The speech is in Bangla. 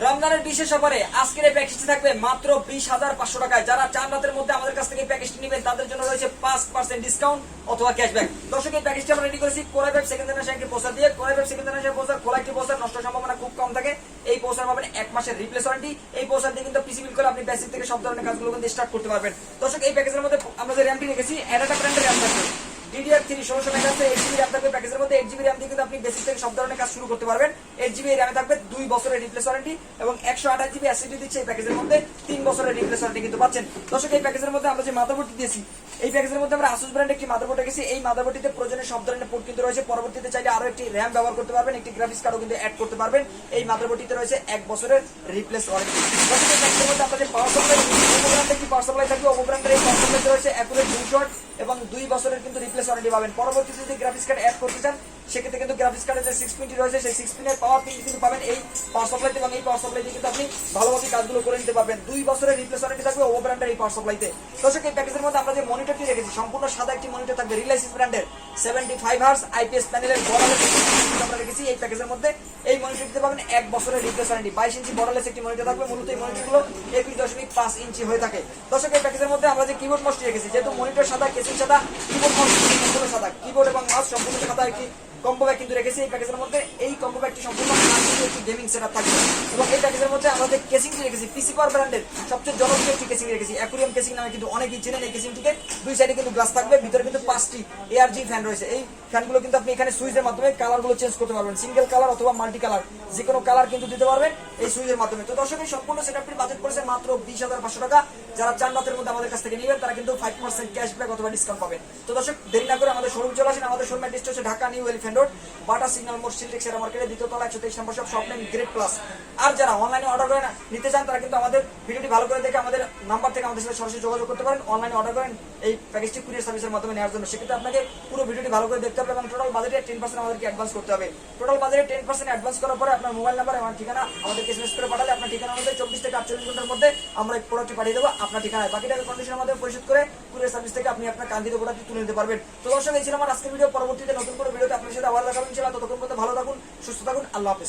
রমজানের বিশেষ অফারে আজকের এই প্যাকেজটি থাকবে মাত্র বিশ হাজার পাঁচশো টাকায়। যারা চার রাতের মধ্যে আমাদের কাছ থেকে প্যাকেজটি নেবেন, তাদের জন্য রয়েছে পাঁচ পার্সেন্ট ডিসকাউন্ট অথবা ক্যাশব্যাক দর্শক, এই প্যাকেজটি আমরা রেডি করেছি কোরাই ব্যাগ সেকেন্ড জেনারেশন একটি পোস্টার দিয়ে। Korai bag second generation poster খোলা একটি পোস্টার নষ্ট সম্ভাবনা খুব কম থাকে। এই পোস্টার পাবেন এক মাসের রিপ্লেস ওয়ারেন্টি এই পোস্টার দিয়ে কিন্তু পিসি বিল করে আপনি বেসিক থেকে সব ধরনের কাজগুলো কিন্তু স্টার্ট করতে পারবেন। দর্শক, এই প্যাকেজের মধ্যে আমরা যে র্যামটি রেখেছি অ্যাডাটা ব্র্যান্ডের র্যাম থাকবে। থ্রি ষোলোশো মেগাহার্টজের এইট জিবি র্যাম থাকবে প্যাকেজের মধ্যে এইট জিবি র্যাম দিয়ে কিন্তু আপনি বেসিক থেকে সব ধরনের কাজ শুরু করতে পারবেন। এইট জিবি র্যামে থাকবে দুই বছরের রিপ্লেস ওয়ারেন্টি এবং একশো আঠাশ জিবি অ্যাসিডি দিচ্ছে এই প্যাকেজের মধ্যে তিন বছরের রিপ্লেস ওয়ারেন্টি কিন্তু পাচ্ছেন। দর্শক, এই প্যাকেজের মধ্যে আমরা যে মাদারবোর্ডটি দিয়েছি, এই প্যাকেজের মধ্যে আমরা আসুস ব্র্যান্ড একটি মাদারবোর্ড রেখেছি। এই মাদারবোর্ডটিতে প্রয়োজনীয় সব ধরনের পোর্ট কিন্তু রয়েছে। পরবর্তীতে চাইলে আরও একটি র্যাম ব্যবহার করতে পারবেন, একটি গ্রাফিক্স কার্ডও কিন্তু অ্যাড করতে পারবেন। এই মাদারবোর্ডটিতে রয়েছে এক বছরের রিপ্লেস ওয়ারেন্টি দর্শক, এই প্যাকেজের মধ্যে যে পাওয়ার সাপ্লাই পাওয়ার সাপ্লাই থাকবে। ওপো এই পাওয়ার সাপ্লাইতে রয়েছে অ্যাকুরেট দুই শট এবং দুই বছরের কিন্তু রিপ্লেস ওয়ারেন্টি পাবেন। পরবর্তীতে যদি গ্রাফিক্স কার্ড অ্যাড করতে চান সেক্ষেত্রে কিন্তু গ্রাফিক্স কার্ডের যে সিক্স পিনটি রয়েছে, সেই সিক্স পিনের পাওয়ার পিন কিন্তু পাবেন এই পাওয়ার সাপ্লাইতে এবং এই পাওয়ার সাপ্লাই দিয়ে কিন্তু আপনি ভালোভাবে কাজগুলো করে নিতে পারবেন। দুই বছরের রিপ্লেস ওয়ারেন্টি থাকবে ও ব্র্যান্ডের এই পাওয়ার সাপ্লাইতে দর্শক, এই প্যাকেজের মধ্যে আমরা যে মনিটরটি রেখেছি, সম্পূর্ণ সাদা একটি মনিটর থাকবে রিলায়েন্স ব্র্যান্ডের সেভেন্টি ফাইভ হার্স আইপিএস প্যানেলের বড়ালেস আমরা রেখেছি এই প্যাকেজের মধ্যে। এই মনিটর মনিটরটিতে পাবেন এক বছরের রিপ্লেস ওয়ারেন্টি বাইশ ইঞ্চি বড়লেস একটি মনিটর থাকবে, মূলত এই মনিটরগুলো একুশ দশমিক পাঁচ ইঞ্চি হয়ে থাকে। দর্শক, এই প্যাকেজের মধ্যে আমরা যে কিবোর্ড মাউসটি রেখেছি, যেহেতু মনিটর সাদা কেসিং সাদা কিবোর্ড সম্পূর্ণ সাদা কিবোর্ড এবং মাউস সম্পূর্ণ সাদা একটি কম্বো ব্যাগ কিন্তু রেখেছি, এই প্যাকেজের মধ্যে এই কম্বো ব্যাগটি সম্পূর্ণ একটি গেমিং সেটআপ থাকবে। এবং এই প্যাকেজের মধ্যে আমাদের কেসিংটি রেখেছি পিসি পাওয়ার ব্র্যান্ডের সবচেয়ে জনপ্রিয় একটি কেসিং রেখেছি। অ্যাকুরিয়াম কেসিং নামে কিন্তু অনেকেই চেনেন এই কেসিংটিকে দুই সাইডে কিন্তু গ্লাস থাকবে, ভিতরে কিন্তু পাঁচটি এআরজি ফ্যান রয়েছে। এই ফ্যানগুলো কিন্তু আপনি এখানে সুইচের মাধ্যমে কালারগুলো চেঞ্জ করতে পারবেন। সিঙ্গেল কালার অথবা মাল্টি কালার যে কোনো কালার কিন্তু দিতে পারবেন এই সুইচের মাধ্যমে। তো দর্শক, এই সম্পূর্ণ সেটআপটির বাজেট করেছে মাত্র বিশ হাজার পাঁচশো টাকা। যারা রাতের মধ্যে আমাদের কাছ থেকে নেবেন, তারা কিন্তু ফাইভ পার্সেন্ট ক্যাশব্যাক অথবা ডিসকাউন্ট পাবেন। তো দর্শক, দেরি না করে আমাদের শোরুম চলে আসেন। আমাদের শোরুমের ডিস্ট হচ্ছে Dhaka new elephant road, Bata signal মোড় সিলটেক্স এর মার্কেটে দ্বিতীয় তলা, একশো তেইশ নম্বর সব শপ নেম গ্রেড প্লাস আর যারা অনলাইনে অর্ডার করে নিতে চান, তারা কিন্তু আমাদের ভিডিওটি ভালো করে দেখে আমাদের নাম্বার থেকে আমাদের সাথে সরাসরি যোগাযোগ করতে পারেন। অনলাইনে অর্ডার করেন, এই প্যাকেজটি কুরিয়ার সার্ভিসের মাধ্যমে নেওয়ার জন্য। সেক্ষেত্রে আপনাকে পুরো ভিডিওটি ভালো করে দেখতে হবে এবং টোটাল বাজেটে টেন পার্সেন্ট আমাদেরকে অ্যাডভান্স করতে হবে। টোটাল বাজেটে টেন পার্সেন্ট অ্যাডভান্স করার পরে আপনার মোবাইল নাম্বার এবং ঠিকানা আমাদেরকে এসএমএস করে পাঠালে আপনার ঠিকানা অনুযায়ী চব্বিশ থেকে আটচল্লিশ ঘণ্টার মধ্যে আমরা এই প্রোডাক্টটি পাঠিয়ে দেবো। আপনার ঠিকানায়। বাকি টাকা কন্ডিশনের মাধ্যমে পরিশোধ করে কুরিয়ার সার্ভিস থেকে আপনি আপনার কাঙ্ক্ষিত প্রোডাক্টটি তুলে নিতে পারবেন। তো দর্শক, এই ছিল আমার আজকের ভিডিও পরবর্তীতে নতুন করে ভিডিওতে আপনার সাথে আবার দেখাবেন ছিল ততক্ষণ পর্যন্ত ভালো থাকুন, সুস্থ থাকুন। আল্লাহ হাফেজ।